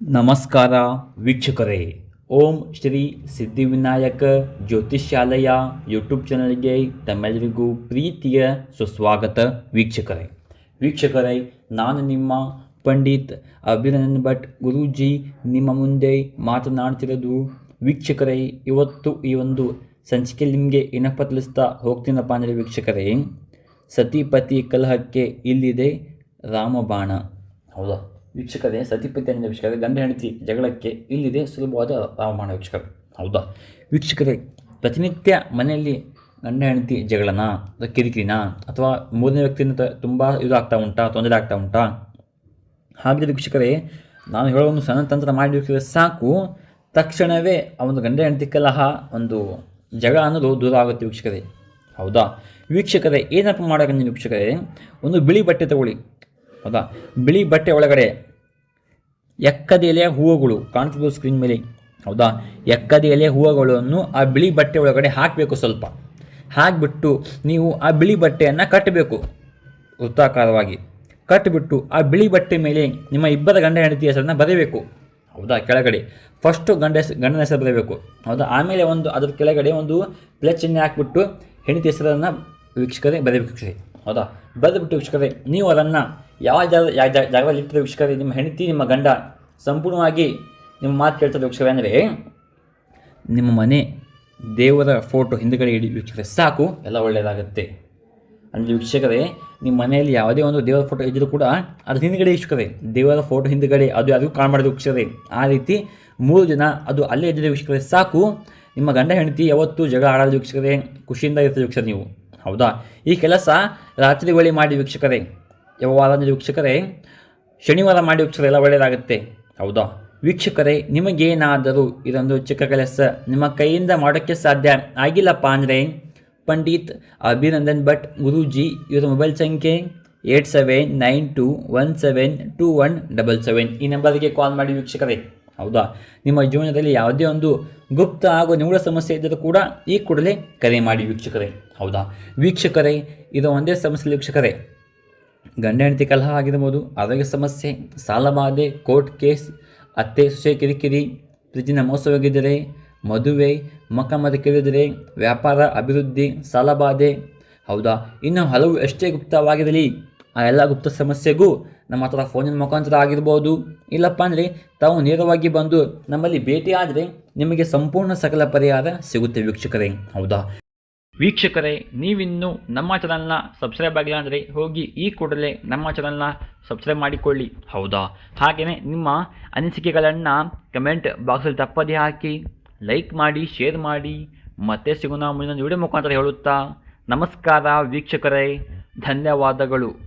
ನಮಸ್ಕಾರ ವೀಕ್ಷಕರೇ. ಓಂ ಶ್ರೀ ಸಿದ್ಧಿವಿನಾಯಕ ಜ್ಯೋತಿಷ್ಯಾಲಯ ಯೂಟ್ಯೂಬ್ ಚಾನಲ್ಗೆ ತಮ್ಮೆಲ್ಲರಿಗೂ ಪ್ರೀತಿಯ ಸುಸ್ವಾಗತ ವೀಕ್ಷಕರೇ. ವೀಕ್ಷಕರೇ, ನಾನು ನಿಮ್ಮ ಪಂಡಿತ್ ಅಭಿನಂದನ್ ಭಟ್ ಗುರೂಜಿ. ನಿಮ್ಮ ಮುಂದೆ ಮಾತನಾಡ್ತಿರೋದು ವೀಕ್ಷಕರೇ, ಇವತ್ತು ಈ ಒಂದು ಸಂಚಿಕೆ ನಿಮಗೆ ಏನಪ್ಪ ತಿಳಿಸ್ತಾ ಹೋಗ್ತೀನಪ್ಪ ಅಂದರೆ ವೀಕ್ಷಕರೇ, ಸತಿಪತಿ ಕಲಹಕ್ಕೆ ಇಲ್ಲಿದೆ ರಾಮಬಾಣ. ಹೌದಾ? ವೀಕ್ಷಕರೇ, ಸತಿಪತಿ ಅಂಜ ಗಂಡ ಹೆಂಡತಿ ಜಗಳಕ್ಕೆ ಇಲ್ಲಿದೆ ಸುಲಭವಾದ ಹವಾಮಾನ ವೀಕ್ಷಕರು. ಹೌದಾ? ವೀಕ್ಷಕರೇ, ಪ್ರತಿನಿತ್ಯ ಮನೆಯಲ್ಲಿ ಗಂಡ ಹೆಂಡತಿ ಜಗಳನ, ಅಥವಾ ಕಿರಿಕಿರಿನ, ಅಥವಾ ಮೂರನೇ ವ್ಯಕ್ತಿಯಿಂದ ತುಂಬ ಇದು ಆಗ್ತಾ ಉಂಟಾ, ತೊಂದರೆ ಆಗ್ತಾ ಉಂಟಾ? ಹಾಗಿದ್ರೆ ವೀಕ್ಷಕರೇ, ನಾನು ಹೇಳೋ ಒಂದು ಸಣ್ಣ ತಂತ್ರ ಮಾಡಿ ವೀಕ್ಷಕರೇ, ಸಾಕು. ತಕ್ಷಣವೇ ಆ ಒಂದು ಗಂಡ ಹೆಂಡತಿ ಕಲಹ ಒಂದು ಜಗಳ ಅನ್ನೋದು ದೂರ ಆಗುತ್ತೆ ವೀಕ್ಷಕರೇ. ಹೌದಾ? ವೀಕ್ಷಕರೇ, ಏನಪ್ಪ ಮಾಡೋಕೆ ವೀಕ್ಷಕರೇ, ಒಂದು ಬಿಳಿ ಬಟ್ಟೆ ತಗೊಳ್ಳಿ. ಹೌದಾ? ಬಿಳಿ ಬಟ್ಟೆ ಒಳಗಡೆ ಎಕ್ಕದ ಎಲೆಯ ಹೂವುಗಳು. ಕಾಣ್ತಿದ್ವು ಸ್ಕ್ರೀನ್ ಮೇಲೆ? ಹೌದಾ? ಎಕ್ಕದ ಎಲೆಯ ಹೂವುಗಳನ್ನು ಆ ಬಿಳಿ ಬಟ್ಟೆ ಒಳಗಡೆ ಹಾಕಬೇಕು ಸ್ವಲ್ಪ. ಹಾಕಿಬಿಟ್ಟು ನೀವು ಆ ಬಿಳಿ ಬಟ್ಟೆಯನ್ನು ಕಟ್ಟಬೇಕು. ವೃತ್ತಾಕಾರವಾಗಿ. ಕಟ್ಟಿಬಿಟ್ಟು ಆ ಬಿಳಿ ಬಟ್ಟೆ ಮೇಲೆ ನಿಮ್ಮ ಇಬ್ಬರ ಗಂಡ ಹೆಂಡತಿ ಹೆಸರನ್ನು ಬರೀಬೇಕು ಹೌದಾ? ಕೆಳಗಡೆ. ಫಸ್ಟು ಗಂಡ ಹೆಸರು ಗಂಡನ ಹೆಸರು ಬರೀಬೇಕು ಹೌದಾ? ಆಮೇಲೆ ಒಂದು, ಅದ್ರ ಕೆಳಗಡೆ ಒಂದು ಪ್ಲಸ್ ಚಿಹ್ನೆ ಹಾಕಿಬಿಟ್ಟು ಹೆಂಡತಿ ಹೆಸರನ್ನು ವೀಕ್ಷಕರೇ ಬರೀಬೇಕು ಹೌದಾ? ಬರೆದ್ಬಿಟ್ಟು ವೀಕ್ಷಕರೇ, ನೀವು ಅದನ್ನು ಯಾವ ಜಾಗ ಯಾವ ಜಾಗ- ಜಾಗದಲ್ಲಿ ಇಟ್ಟಿದ್ರೆ ವೀಕ್ಷಕರೇ? ನಿಮ್ಮ ಹೆಂಡತಿ, ನಿಮ್ಮ ಗಂಡ ಸಂಪೂರ್ಣವಾಗಿ ನಿಮ್ಮ ಮಾತು ಕೇಳ್ತದೆ ವೀಕ್ಷಕರೇ ಅಂದರೆ, ನಿಮ್ಮ ಮನೆ ದೇವರ ಫೋಟೋ ಹಿಂದುಗಡೆ ಇಡಿ ವೀಕ್ಷಕರೇ, ಸಾಕು, ಎಲ್ಲ ಒಳ್ಳೆಯದಾಗುತ್ತೆ ಅಂದರೆ ವೀಕ್ಷಕರೇ, ನಿಮ್ಮ ಮನೆಯಲ್ಲಿ ಯಾವುದೇ ಒಂದು ದೇವರ ಫೋಟೋ ಇದ್ದರೂ ಕೂಡ ಅದು ಹಿಂದುಗಡೆ ವೀಕ್ಷಕರೇ, ದೇವರ ಫೋಟೋ ಹಿಂದುಗಡೆ ಅದು ಯಾರಿಗೂ ಕಾಣಬಾರ್ದು ವೀಕ್ಷಕರೇ. ಆ ರೀತಿ ಮೂರು ಜನ ಅದು ಅಲ್ಲೇ ಇದ್ದರೆ ವೀಕ್ಷಕರೇ, ಸಾಕು, ನಿಮ್ಮ ಗಂಡ ಹೆಂಡತಿ ಯಾವತ್ತೂ ಜಗಳ ಆಡೋದು ವೀಕ್ಷಕರೇ, ಖುಷಿಯಿಂದ ಇರ್ತದೆ ವೀಕ್ಷಕರೇ ನೀವು. ಹೌದಾ? ಈ ಕೆಲಸ ರಾತ್ರಿ ವೇಳೆ ಮಾಡಿ ವೀಕ್ಷಕರೇ ಯಾವಾಗ ವೀಕ್ಷಕರೇ, ಶನಿವಾರ ಮಾಡಿ ವೀಕ್ಷಕರೇ ಎಲ್ಲ ಒಳ್ಳೆಯದಾಗುತ್ತೆ. ಹೌದಾ? ವೀಕ್ಷಕರೇ, ನಿಮಗೇನಾದರೂ ಇದೊಂದು ಚಿಕ್ಕ ಕೆಲಸ ನಿಮ್ಮ ಕೈಯಿಂದ ಮಾಡೋಕ್ಕೆ ಸಾಧ್ಯ ಆಗಿಲ್ಲಪ್ಪ ಅಂದರೆ ಪಂಡಿತ್ ಅಭಿನಂದನ್ ಭಟ್ ಗುರೂಜಿ ಇವರ ಮೊಬೈಲ್ ಸಂಖ್ಯೆ eight seven nine two one seven two one double seven ಈ ನಂಬರ್ಗೆ ಕಾಲ್ ಮಾಡಿ ವೀಕ್ಷಕರೇ. ಹೌದಾ? ನಿಮ್ಮ ಜೀವನದಲ್ಲಿ ಯಾವುದೇ ಒಂದು ಗುಪ್ತ ಹಾಗೂ ನಿಗೂಢ ಸಮಸ್ಯೆ ಇದ್ದರೂ ಕೂಡ ಈ ಕೂಡಲೇ ಕರೆ ಮಾಡಿ ವೀಕ್ಷಕರೇ. ಹೌದಾ? ವೀಕ್ಷಕರೇ, ಇದು ಒಂದೇ ಸಮಸ್ಯೆ ವೀಕ್ಷಕರೇ. ಗಂಡ ಹೆಂಡತಿ ಕಲಹ ಆಗಿರ್ಬೋದು, ಆರೋಗ್ಯ ಸಮಸ್ಯೆ ಸಾಲಬಾಧೆ ಕೋರ್ಟ್ ಕೇಸ್, ಅತ್ತೆ, ಸೊಸೆ ಕಿರಿಕಿರಿ ಪ್ರೀತಿನ ಮೋಸವಾಗಿದ್ದರೆ ಮದುವೆ ಮಕ್ಕಮದ ಕೇಳಿದರೆ ವ್ಯಾಪಾರ, ಅಭಿವೃದ್ಧಿ ಸಾಲಬಾಧೆ ಹೌದಾ? ಇನ್ನು ಹಲವು ಎಷ್ಟೇ ಗುಪ್ತವಾಗಿರಲಿ ಆ ಎಲ್ಲ ಗುಪ್ತ ಸಮಸ್ಯೆಗೂ ನಮ್ಮ ಹತ್ರ ಫೋನಿನ ಮುಖಾಂತರ ಆಗಿರ್ಬೋದು. ಇಲ್ಲಪ್ಪ ಅಂದರೆ ತಾವು ನೇರವಾಗಿ ಬಂದು ನಮ್ಮಲ್ಲಿ ಭೇಟಿ ಆದರೆ ನಿಮಗೆ ಸಂಪೂರ್ಣ ಸಕಲ ಪರಿಹಾರ ಸಿಗುತ್ತೆ ವೀಕ್ಷಕರೇ. ಹೌದಾ? ವೀಕ್ಷಕರೇ, ನೀವಿನ್ನೂ ನಮ್ಮ ಚಾನಲ್ನ ಸಬ್ಸ್ಕ್ರೈಬ್ ಆಗಿಲ್ಲ ಅಂದರೆ ಹೋಗಿ ಈ ಕೂಡಲೇ ನಮ್ಮ ಚಾನಲ್ನ ಸಬ್ಸ್ಕ್ರೈಬ್ ಮಾಡಿಕೊಳ್ಳಿ. ಹೌದಾ? ಹಾಗೆಯೇ ನಿಮ್ಮ ಅನಿಸಿಕೆಗಳನ್ನು ಕಮೆಂಟ್ ಬಾಕ್ಸಲ್ಲಿ ತಪ್ಪದೇ ಹಾಕಿ ಲೈಕ್ ಮಾಡಿ ಶೇರ್ ಮಾಡಿ. ಮತ್ತೆ ಸಿಗೋಣ ಮುಂದಿನ ವಿಡಿಯೋ ಮುಖಾಂತರ ಹೇಳುತ್ತಾ, ನಮಸ್ಕಾರ ವೀಕ್ಷಕರೇ. ಧನ್ಯವಾದಗಳು.